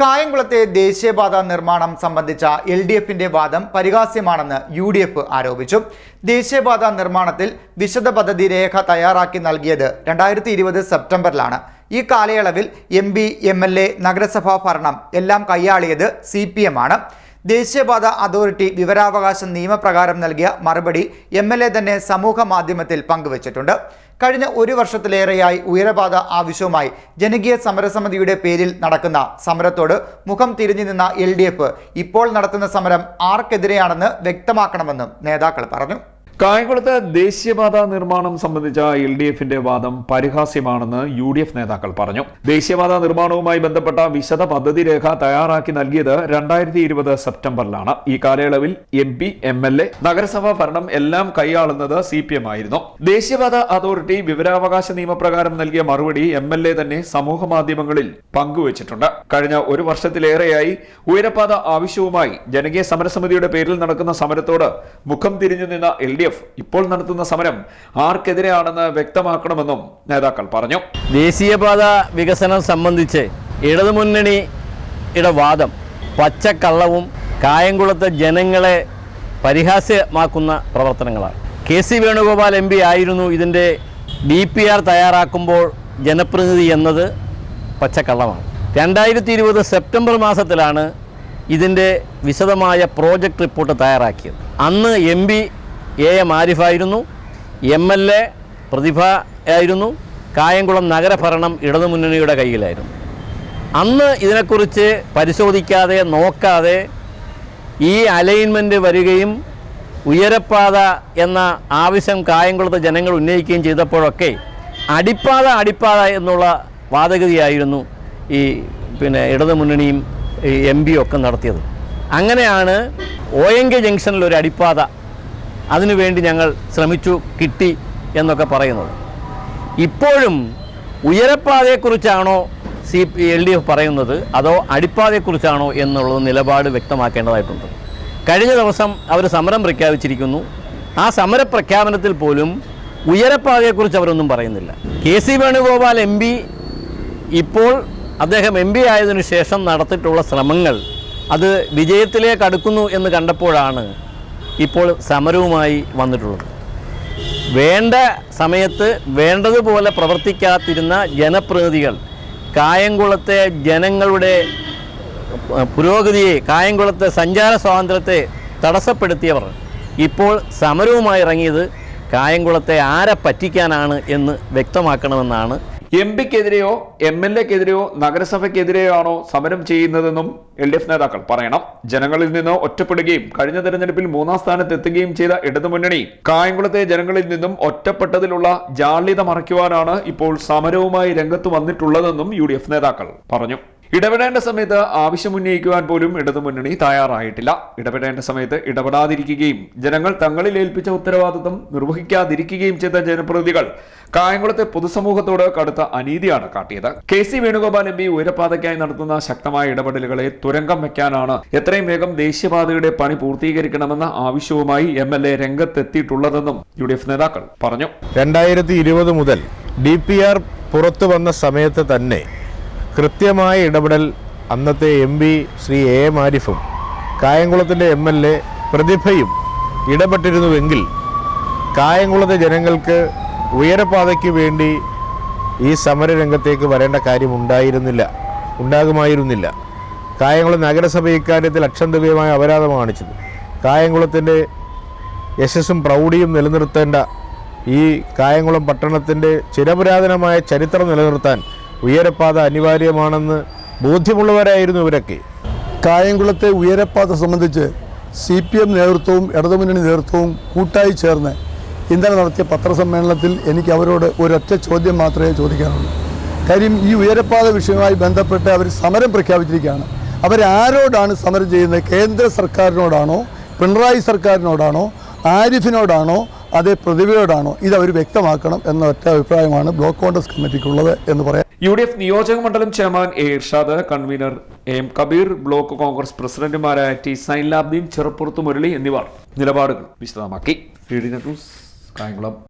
കായംകുളത്തെ ദേശീയപാത നിർമ്മാണം സംബന്ധിച്ച എൽ ഡി എഫിന്റെ വാദം പരിഹാസ്യമാണെന്ന് യു ഡി എഫ് ആരോപിച്ചു. ദേശീയപാത നിർമ്മാണത്തിൽ വിശദ പദ്ധതി രേഖ തയ്യാറാക്കി നൽകിയത് രണ്ടായിരത്തി ഇരുപത് സെപ്റ്റംബറിലാണ്. ഈ കാലയളവിൽ M P M L A നഗരസഭാ ഭരണം എല്ലാം കൈയാളിയത് സി പി എം ആണ്. ദേശീയപാത അതോറിറ്റി വിവരാവകാശ നിയമപ്രകാരം നൽകിയ മറുപടി എം എൽ എ തന്നെ സമൂഹ മാധ്യമത്തിൽ പങ്കുവച്ചിട്ടുണ്ട്. കഴിഞ്ഞ ഒരു വർഷത്തിലേറെയായി ഉയരപാത ആവശ്യവുമായി ജനകീയ സമരസമിതിയുടെ പേരിൽ നടക്കുന്ന സമരത്തോട് മുഖം തിരിഞ്ഞു നിന്ന എൽ ഇപ്പോൾ നടത്തുന്ന സമരം ആർക്കെതിരെയാണെന്ന് വ്യക്തമാക്കണമെന്നും നേതാക്കൾ പറഞ്ഞു കായംകുളത്ത് ദേശീയപാത നിർമ്മാണം സംബന്ധിച്ച എൽ ഡി എഫിന്റെ വാദം പരിഹാസ്യമാണെന്ന് യു ഡി എഫ് നേതാക്കൾ പറഞ്ഞു. ദേശീയപാത നിർമ്മാണവുമായി ബന്ധപ്പെട്ട വിശദ പദ്ധതി രേഖ തയ്യാറാക്കി നൽകിയത് രണ്ടായിരത്തി ഇരുപത് സെപ്റ്റംബറിലാണ്. ഈ കാലയളവിൽ M P M L A നഗരസഭാ ഭരണം എല്ലാം കൈയാളുന്നത് സി പി എം ആയിരുന്നു. ദേശീയപാത അതോറിറ്റി വിവരാവകാശ നിയമപ്രകാരം നൽകിയ മറുപടി എം എൽ എ തന്നെ സമൂഹ മാധ്യമങ്ങളിൽ പങ്കുവച്ചിട്ടുണ്ട്. കഴിഞ്ഞ ഒരു വർഷത്തിലേറെയായി ഉയരപാത ആവശ്യവുമായി ജനകീയ സമരസമിതിയുടെ പേരിൽ നടക്കുന്ന സമരത്തോട് മുഖം തിരിഞ്ഞു നിന്ന എൽ ഡി എഫ് ഇപ്പോൾ നടത്തുന്ന സമരം ആർക്കെതിരെയാണെന്ന് വ്യക്തമാക്കണമെന്നും നേതാക്കൾ പറഞ്ഞു. ദേശീയപാത വികസനം സംബന്ധിച്ച് ഇടതുമുന്നണിയുടെ വാദം പച്ചക്കള്ളവും കായംകുളത്തെ ജനങ്ങളെ പരിഹാസ്യമാക്കുന്ന പ്രവർത്തനങ്ങളാണ്. K C Venugopal M P ആയിരുന്നു ഇതിന്റെ ഡി പി ആർ തയ്യാറാക്കുമ്പോൾ ജനപ്രതിനിധി എന്നത് പച്ചക്കള്ളമാണ്. രണ്ടായിരത്തി ഇരുപത് സെപ്റ്റംബർ മാസത്തിലാണ് ഇതിന്റെ വിശദമായ പ്രോജക്റ്റ് റിപ്പോർട്ട് തയ്യാറാക്കിയത്. അന്ന് എം പി എ എം ആരിഫായിരുന്നു എം എൽ എ പ്രതിഭ ആയിരുന്നു കായംകുളം നഗരഭരണം ഇടതുമുന്നണിയുടെ കയ്യിലായിരുന്നു. അന്ന് ഇതിനെക്കുറിച്ച് പരിശോധിക്കാതെ നോക്കാതെ ഈ അലൈൻമെന്റ് വരികയും ഉയരപ്പാത എന്ന ആവശ്യം കായംകുളത്ത് ജനങ്ങൾ ഉന്നയിക്കുകയും ചെയ്തപ്പോഴൊക്കെ അടിപ്പാത അടിപ്പാത എന്നുള്ള വാദഗതിയായിരുന്നു ഈ പിന്നെ ഇടതുമുന്നണിയും എം ഒക്കെ നടത്തിയത്. അങ്ങനെയാണ് ഒ എൻ കെ ജംഗ്ഷനിൽ ഒരു അടിപ്പാത അതിനുവേണ്ടി ഞങ്ങൾ ശ്രമിച്ചു കിട്ടി എന്നൊക്കെ പറയുന്നത്. ഇപ്പോഴും ഉയരപ്പാതയെക്കുറിച്ചാണോ C P L D F പറയുന്നത്? അതോ അടിപ്പാതയെക്കുറിച്ചാണോ എന്നുള്ളത് നിലപാട് വ്യക്തമാക്കേണ്ടതായിട്ടുണ്ട്. കഴിഞ്ഞ ദിവസം അവർ സമരം പ്രഖ്യാപിച്ചിരിക്കുന്നു. ആ സമര പ്രഖ്യാപനത്തിൽ പോലും ഉയരപ്പാതയെക്കുറിച്ച് അവരൊന്നും പറയുന്നില്ല. K C Venugopal M P ഇപ്പോൾ അദ്ദേഹം എം പി ആയതിനു ശേഷം നടത്തിയിട്ടുള്ള ശ്രമങ്ങൾ അത് വിജയത്തിലേക്ക് അടുക്കുന്നു എന്ന് കണ്ടപ്പോഴാണ് ഇപ്പോൾ സമരവുമായി വന്നിട്ടുള്ളത്. വേണ്ട സമയത്ത് വേണ്ടതുപോലെ പ്രവർത്തിക്കാതിരുന്ന ജനപ്രതിനിധികൾ കായംകുളത്തെ ജനങ്ങളുടെ പുരോഗതിയെ കായംകുളത്തെ സഞ്ചാര സ്വാതന്ത്ര്യത്തെ തടസ്സപ്പെടുത്തിയവർ. ഇപ്പോൾ സമരവുമായി ഇറങ്ങിയത് കായംകുളത്തെ ആരെ പറ്റിക്കാനാണ് എന്ന് വ്യക്തമാക്കണമെന്നാണ് എം പിക്കെതിരെയോ എം എൽ എക്കെതിരെയോ നഗരസഭയ്ക്കെതിരെയോ ആണോ സമരം ചെയ്യുന്നതെന്നും എൽ ഡി എഫ് നേതാക്കൾ പറയണം. ജനങ്ങളിൽ നിന്ന് ഒറ്റപ്പെടുകയും കഴിഞ്ഞ തെരഞ്ഞെടുപ്പിൽ മൂന്നാം സ്ഥാനത്ത് എത്തുകയും ചെയ്ത ഇടതുമുന്നണി കായംകുളത്തെ ജനങ്ങളിൽ നിന്നും ഒറ്റപ്പെട്ടതിലുള്ള ജാള്യത മറയ്ക്കുവാനാണ് ഇപ്പോൾ സമരവുമായി രംഗത്ത് വന്നിട്ടുള്ളതെന്നും യു നേതാക്കൾ പറഞ്ഞു. ഇടപെടേണ്ട സമയത്ത് ആവശ്യമുന്നയിക്കുവാൻ പോലും ഇടതുമുന്നണി തയ്യാറായിട്ടില്ല. ഇടപെടേണ്ട സമയത്ത് ഇടപെടാതിരിക്കുകയും ജനങ്ങൾ തങ്ങളിൽ ഏൽപ്പിച്ച ഉത്തരവാദിത്വം നിർവഹിക്കാതിരിക്കുകയും ചെയ്ത ജനപ്രതിനിധികൾ കായംകുളത്തെ പൊതുസമൂഹത്തോട് കടുത്ത അനീതിയാണ് കാട്ടിയത്. K C Venugopal M P ഉയരപാതയ്ക്കായി നടത്തുന്ന ശക്തമായ ഇടപെടലുകളെ തുരങ്കം വയ്ക്കാനാണ് എത്രയും വേഗം ദേശീയപാതയുടെ പണി പൂർത്തീകരിക്കണമെന്ന ആവശ്യവുമായി എം എൽ എ രംഗത്തെത്തിയിട്ടുള്ളതെന്നും യു ഡി എഫ് നേതാക്കൾ പറഞ്ഞു. രണ്ടായിരത്തി ഇരുപത് മുതൽ ഡി പി ആർ പുറത്തു വന്ന സമയത്ത് തന്നെ കൃത്യമായ ഇടപെടൽ അന്നത്തെ M P Shri A M ആരിഫും കായംകുളത്തിന്റെ എം എൽ എ പ്രതിഭയും ഇടപെട്ടിരുന്നുവെങ്കിൽ കായംകുളത്തെ ജനങ്ങൾക്ക് ഉയരപാതയ്ക്ക് വേണ്ടി ഈ സമരരംഗത്തേക്ക് വരേണ്ട കാര്യം ഉണ്ടായിരുന്നില്ല ഉണ്ടാകുമായിരുന്നില്ല. കായംകുളം നഗരസഭ ഇക്കാര്യത്തിൽ അക്ഷന്തവ്യമായ അപരാധം കാണിച്ചത്. കായംകുളത്തിന്റെ യശസ്സും പ്രൗഢിയും നിലനിർത്തേണ്ട ഈ കായംകുളം പട്ടണത്തിന്റെ ചിരപുരാതനമായ ചരിത്രം നിലനിർത്താൻ ഉയരപ്പാത അനിവാര്യമാണെന്ന് ബോധ്യമുള്ളവരായിരുന്നു ഇവരൊക്കെ. കായംകുളത്തെ ഉയരപ്പാത സംബന്ധിച്ച് സി പി എം നേതൃത്വവും ഇടതുമുന്നണി നേതൃത്വവും കൂട്ടായി ചേർന്ന് ഇന്നലെ നടത്തിയ പത്രസമ്മേളനത്തിൽ എനിക്ക് അവരോട് ഒരൊറ്റ ചോദ്യം മാത്രമേ ചോദിക്കാനുള്ളൂ. കാര്യം ഈ ഉയരപ്പാത വിഷയവുമായി ബന്ധപ്പെട്ട് അവർ സമരം പ്രഖ്യാപിച്ചിരിക്കുകയാണ്. അവരാരോടാണ് സമരം ചെയ്യുന്നത്? കേന്ദ്ര സർക്കാരിനോടാണോ? പിണറായി സർക്കാരിനോടാണോ? ആരിഫിനോടാണോ? അതേ പ്രതിഭയോടാണോ ഇത് അവർ വ്യക്തമാക്കണം എന്ന ഒറ്റ അഭിപ്രായമാണ് ബ്ലോക്ക് കോൺഗ്രസ് കമ്മിറ്റിക്കുള്ളത് എന്ന് പറയാം. യു ഡി എഫ് നിയോജക മണ്ഡലം chairman A Irshad convener M Kabir block Congress പ്രസിഡന്റുമാരായ ടി സൈൻലാബ്ദീൻ ചെറുപ്പുറത്ത് മുരളി എന്നിവർ. നിലപാടുകൾ വിശദമാക്കി. കായംകുളം.